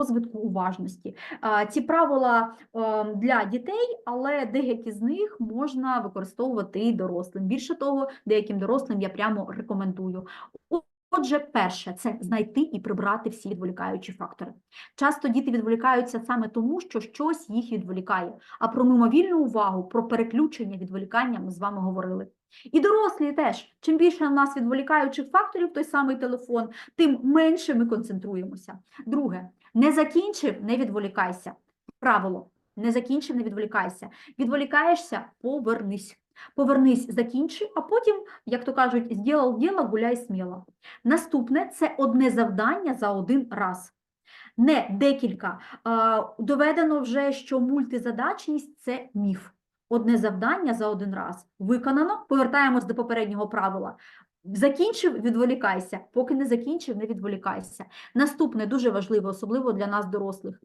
розвитку уважності. Ці правила е, для дітей, але деякі з них можна використовувати і дорослим. Більше того, деяким дорослим я прямо рекомендую. Отже, перше це знайти і прибрати всі відволікаючі фактори. Часто діти відволікаються саме тому, що щось їх відволікає. А про мимовільну увагу, про переключення, відволікання ми з вами говорили. І дорослі теж. Чим більше в нас відволікаючих факторів, той самий телефон, тим менше ми концентруємося. Друге, не закінчив, не відволікайся. Правило. Не закінчив, не відволікайся. Відволікаєшся, повернись. Повернись, закінчи, а потім, як то кажуть, «зділав діло, гуляй сміло. Наступне це одне завдання за один раз. Не декілька. Доведено вже, що мультизадачність це міф. Одне завдання за один раз. Виконано, повертаємось до попереднього правила. Закінчив, відволікайся. Поки не закінчив, не відволікайся. Наступне дуже важливо, особливо для нас, дорослих.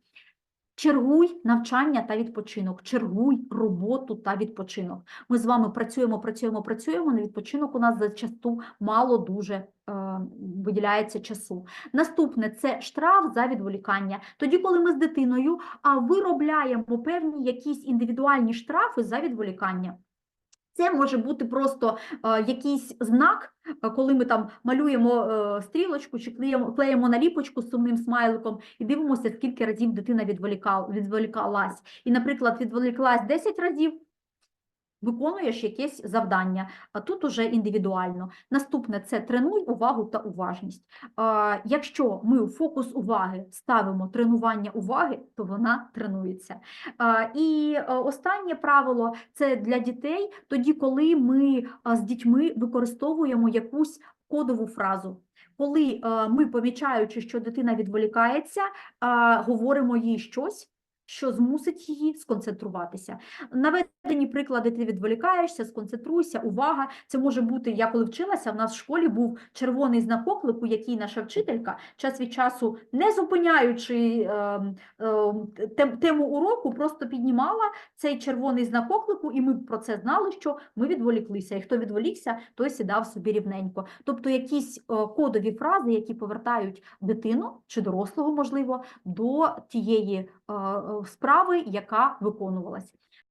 Чергуй навчання та відпочинок, чергуй роботу та відпочинок. Ми з вами працюємо, працюємо, працюємо. На відпочинок у нас зачасту мало дуже е, виділяється часу. Наступне це штраф за відволікання. Тоді, коли ми з дитиною а, виробляємо певні якісь індивідуальні штрафи за відволікання. Це може бути просто е, якийсь знак, е, коли ми там малюємо е, стрілочку чи клеємо, клеємо наліпочку з сумним смайликом і дивимося, скільки разів дитина відволікала, відволікалась. І, наприклад, відволіклась 10 разів, виконуєш якесь завдання, а тут уже індивідуально. Наступне це тренуй увагу та уважність. Якщо ми у фокус уваги ставимо тренування уваги, то вона тренується. І е, останнє правило це для дітей, тоді, коли ми е, з дітьми використовуємо якусь кодову фразу. Коли е, ми, помічаючи, що дитина відволікається, говоримо їй щось, що змусить її сконцентруватися. Наведені приклади, ти відволікаєшся, сконцентруйся, увага. Це може бути, я коли вчилася, в нас в школі був червоний знак оклику, який наша вчителька час від часу, не зупиняючи е, е, тему уроку, просто піднімала цей червоний знак оклику, і ми про це знали, що ми відволіклися. І хто відволікся, той сідав собі рівненько. Тобто якісь е, кодові фрази, які повертають дитину чи дорослого, можливо, до тієї е, е, справи, яка виконувалась.